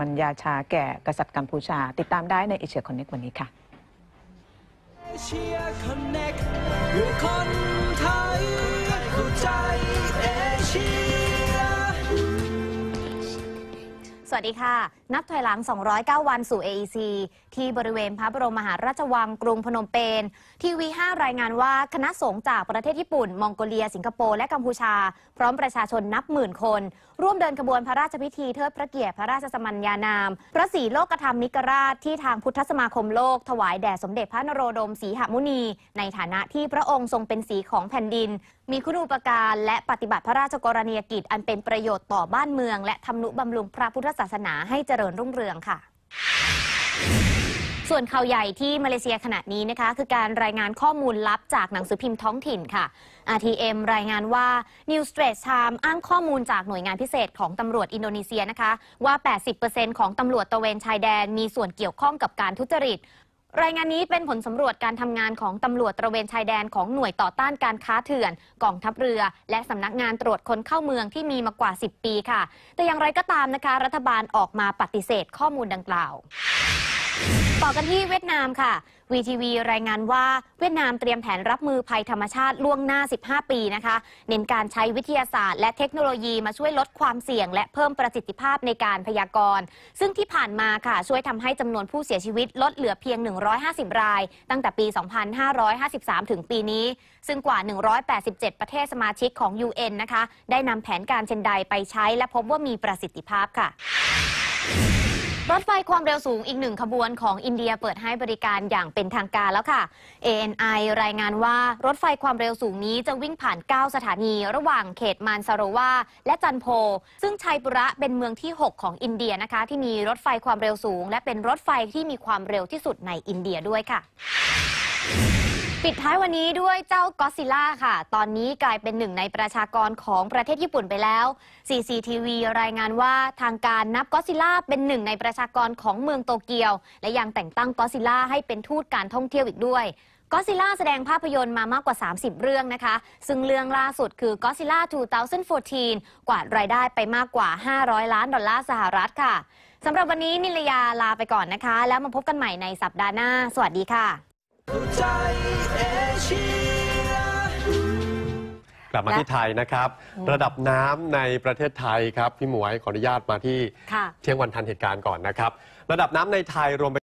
ปัญญาชาแก่กษัตริย์กัมพูชา ติดตามได้ในเอเชียคอนเน็กวันนี้ค่ะเอเชียคอนเน c t เพื่อคนไทยเข้าใจ สวัสดีค่ะ นับถอยหลัง 209 วันสู่ AEC ที่บริเวณพระบรมมหาราชวังกรุงพนมเปญ ทีวี 5 รายงานว่าคณะสงฆ์จากประเทศญี่ปุ่น มองโกเลีย สิงคโปร์ และกัมพูชา พร้อมประชาชนนับหมื่นคน ร่วมเดินขบวนพระราชพิธีเทิดพระเกียรติพระราชสมัญญานาม พระศรีโลกธรรมมิกราชที่ทางพุทธสมาคมโลก ถวายแด่สมเด็จพระนโรดมศรีหมุนี ในฐานะที่พระองค์ทรงเป็นสีของแผ่นดิน มีคุณูปการและปฏิบัติพระราชกรณียกิจอันเป็นประโยชน์ต่อบ้านเมือง และทำนุบำรุงพระพุทธศาสนาให้เจริญรุ่งเรืองค่ะส่วนข่าวใหญ่ที่มาเลเซียขณะนี้นะคะ คือการรายงานข้อมูลลับจากหนังสือพิมพ์ท้องถิ่นค่ะ RTM รายงานว่า New Straits Times อ้างข้อมูลจากหน่วยงานพิเศษของตำรวจอินโดนีเซียนะคะ ว่า 80%ของตำรวจตะเวนชายแดนมีส่วนเกี่ยวข้องกับการทุจริต รายงานนี้เป็นผลสำรวจการทำงานของตำรวจตระเวนชายแดนของหน่วยต่อต้านการค้าเถื่อนกองทัพเรือ และสำนักงานตรวจคนเข้าเมืองที่มีมากว่า 10 ปีค่ะ แต่อย่างไรก็ตามนะคะ รัฐบาลออกมาปฏิเสธข้อมูลดังกล่าว ต่อกันที่เวียดนามค่ะ VTV รายงานว่าเวียดนามเตรียมแผนรับมือภัยธรรมชาติล่วงหน้า 15 ปีนะคะ เน้นการใช้วิทยาศาสตร์ และเทคโนโลยีมาช่วยลดความเสี่ยง และเพิ่มประสิทธิภาพในการพยากรณ์ ซึ่งที่ผ่านมาค่ะ ช่วยทำให้จำนวนผู้เสียชีวิตลดเหลือเพียง 150 ราย ตั้งแต่ปี 2553 ถึงปีนี้ ซึ่งกว่า 187 ประเทศสมาชิกของ UN นะคะ ได้นำแผนการเช่นใดไปใช้ และพบว่ามีประสิทธิภาพค่ะ รถไฟความเร็วสูงอีกหนึ่งขบวนของอินเดียเปิดให้บริการอย่างเป็นทางการแล้วค่ะ ANI รายงานว่ารถไฟความเร็วสูงนี้จะวิ่งผ่าน 9 สถานี ระหว่างเขตมานซาโรวาและจันโพ ซึ่งชัยปุระเป็นเมืองที่ 6 ของอินเดียนะคะ ที่มีรถไฟความเร็วสูง และเป็นรถไฟที่มีความเร็วที่สุดในอินเดียด้วยค่ะ ปิดท้ายวันนี้ด้วยเจ้าก็ซิล่าค่ะ ตอนนี้กลายเป็นหนึ่งในประชากรของประเทศญี่ปุ่นไปแล้ว CCTV รายงานว่าทางการนับก็ซิล่าเป็นหนึ่งในประชากรของเมืองโตเกียว และยังแต่งตั้งก็ซิล่าให้เป็นทูตการท่องเที่ยวอีกด้วยก็ซิล่าแสดงภาพยนตร์มามากกว่า 30 เรื่องนะคะ ซึ่งเรื่องล่าสุดคือก็ซิล่า2014 กวาดรายได้ไปมากกว่า 500 ล้านดอลลาร์สหรัฐค่ะสำหรับวันนี้นิลยาลาไปก่อนนะคะ แล้วมาพบกันใหม่ในสัปดาห์หน้า สวัสดีค่ะ ใจเอเชียกลับมาและที่ไทยนะครับ ระดับน้ำในประเทศไทยครับ พี่หมวยขออนุญาตมาที่ค่ะเที่ยงวันทันเหตุการณ์ก่อนนะครับ ระดับน้ำในไทยรวมไป